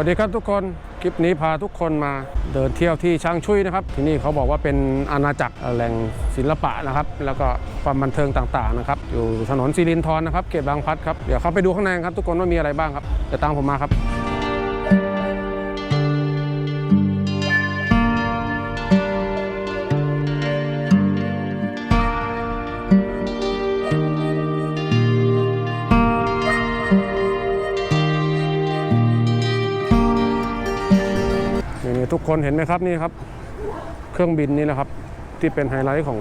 วัสดีครับทุกคน คลิปนี้พาทุกคนมาเดินเที่ยวที่ช้างชุยนะครับ ที่นี่เขาบอกว่าเป็นอาณาจักรแหล่งศิลปะนะครับ แล้วก็ความบันเทิงต่างๆนะครับ อยู่ถนนสิรินทรนะครับ เขตบางพลัดครับ เดี๋ยวเข้าไปดูข้างในครับทุกคนว่ามีอะไรบ้างครับเดี๋ยวตามผมมาครับ ทุกคนเห็นไหมครับนี่ครับ เครื่องบินนี่นะครับ ที่เป็นไฮไลท์ของ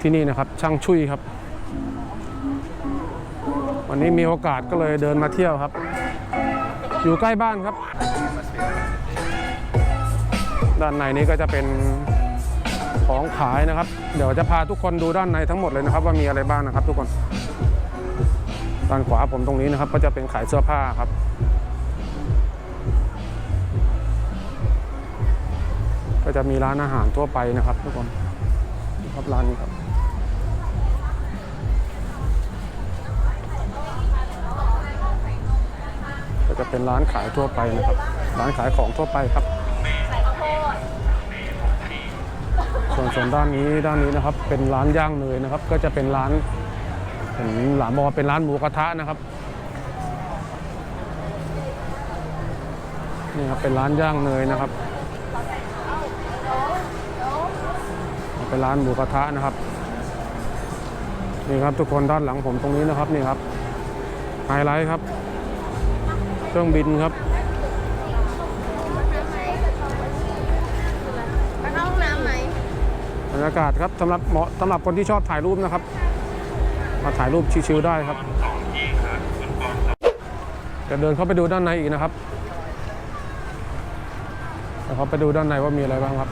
ที่นี่นะครับ ช่างชุยครับ วันนี้มีโอกาสก็เลยเดินมาเที่ยวครับ อยู่ใกล้บ้านครับ ด้านในนี้ก็จะเป็นของขายนะครับ เดี๋ยวจะพาทุกคนดูด้านในทั้งหมดเลยนะครับ ว่ามีอะไรบ้างนะครับ ทุกคนด้านขวาผมตรงนี้นะครับ ก็จะเป็นขายเสื้อผ้าครับ จะมีร้านอาหารทั่วไปนะครับทุกคนครับร้านนี้ครับก็จะเป็นร้านขายทั่วไปนะครับ ร้านขายของทั่วไปครับ ส่วนส่วนด้านนี้ด้านนี้นะครับ เป็นร้านย่างเนยนะครับ ก็จะเป็นร้านเห็นหลานบอกว่าเป็นร้านหมูกระทะนะครับนี่ครับเป็นร้านย่างเนยนะครับ เป็นร้านหมูกระทะนะครับนี่ครับทุกคนด้านหลังผมตรงนี้นะครับนี่ครับไฮไลท์ครับ เครื่องบินครับไปเข้าห้องน้ำไหมบรรยากาศครับสำหรับเหมาะสำหรับคนที่ชอบถ่ายรูปนะครับ มาถ่ายรูปชิวๆได้ครับจะเดินเข้าไปดูด้านในอีกนะครับเดี๋ยวเขาไปดูด้านในว่ามีอะไรบ้างครับ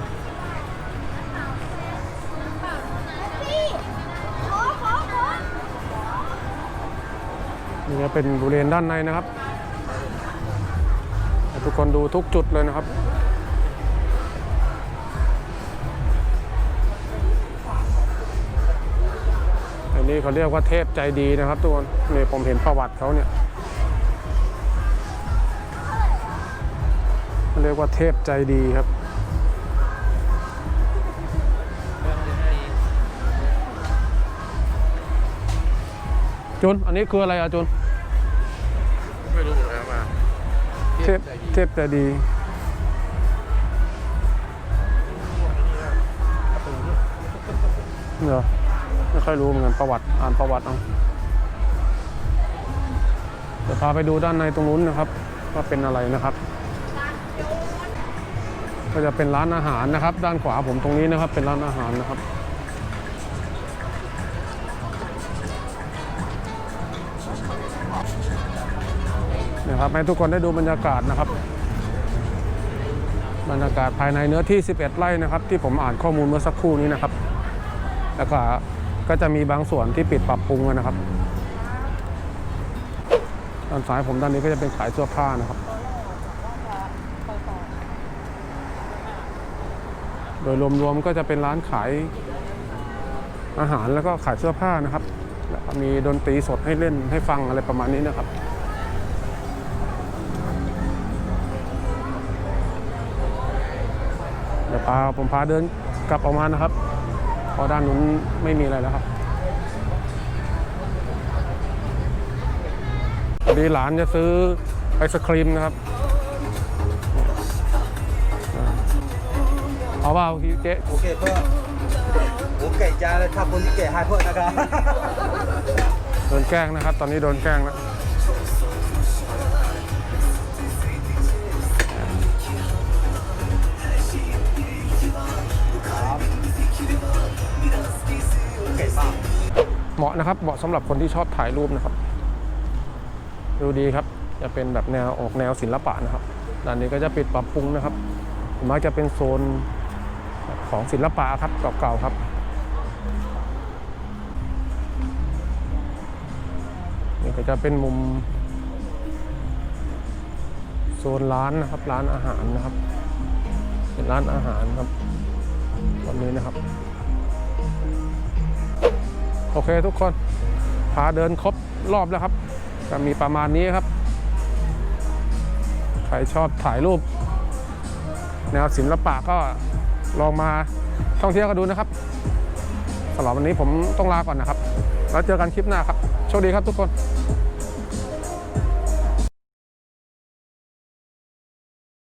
นี่ก็เป็นบริเวณด้านในนะครับ ทุกคนดูทุกจุดเลยนะครับอันนี้เขาเรียกว่าเทพใจดีนะครับทุกคนนี่ผมเห็นประวัติเขาเนี่ยเขาเรียกว่าเทพใจดีครับ จุน อันนี้คืออะไรอะจุน ไม่รู้เหมือนกันมาเทพเทพใจดีเหรอไม่ค่อยรู้เหมือนกันประวัติอ่านประวัติเอาเดี๋ยวพาไปดูด้านในตรงนู้นนะครับ ว่าเป็นอะไรนะครับ ก็จะเป็นร้านอาหารนะครับ ด้านขวาผมตรงนี้นะครับ เป็นร้านอาหารนะครับ นะครับให้ทุกคนได้ดูบรรยากาศนะครับ บรรยากาศภายในเนื้อที่ 11 ไร่นะครับ ที่ผมอ่านข้อมูลเมื่อสักครู่นี้นะครับ แล้วก็ก็จะมีบางส่วนที่ปิดปรับปรุงนะครับด้านซ้ายผมด้านนี้ก็จะเป็นขายเสื้อผ้านะครับ โดยรวมๆก็จะเป็นร้านขายอาหารแล้วก็ขายเสื้อผ้านะครับแล้วก็มีดนตรีสดให้เล่นให้ฟังอะไรประมาณนี้นะครับ เดี๋ยวพาผมพาเดินกลับออกมานะครับเพราะด้านนู้นไม่มีอะไรแล้วครับพอดีหลานจะซื้อไอศครีมนะครับเอาเปล่าเจ๊โอเคเพื่อโอเคจ้าเลยครับคนที่เก๋ให้เพื่อนนะครับโดนแกล้งนะครับ ตอนนี้โดนแกล้งแล้ว นะครับเหมาะสำหรับคนที่ชอบถ่ายรูปนะครับ ดูดีครับ จะเป็นแบบแนวออกแนวศิลปะนะครับด้านนี้ก็จะปิดปรับปรุงนะครับมักจะเป็นโซนของศิลปะครับเก่าๆครับนี่ก็จะเป็นมุมโซนร้านนะครับร้านอาหารนะครับ เป็นร้านอาหารครับตอนนี้นะครับ โอเคทุกคนพาเดินครบรอบแล้วครับก็มีประมาณนี้ครับ ใครชอบถ่ายรูป แนวศิลปะก็ลองมาท่องเที่ยวกันดูนะครับสำหรับวันนี้ผมต้องลาก่อนนะครับ แล้วเจอกันคลิปหน้าครับ โชคดีครับทุกคน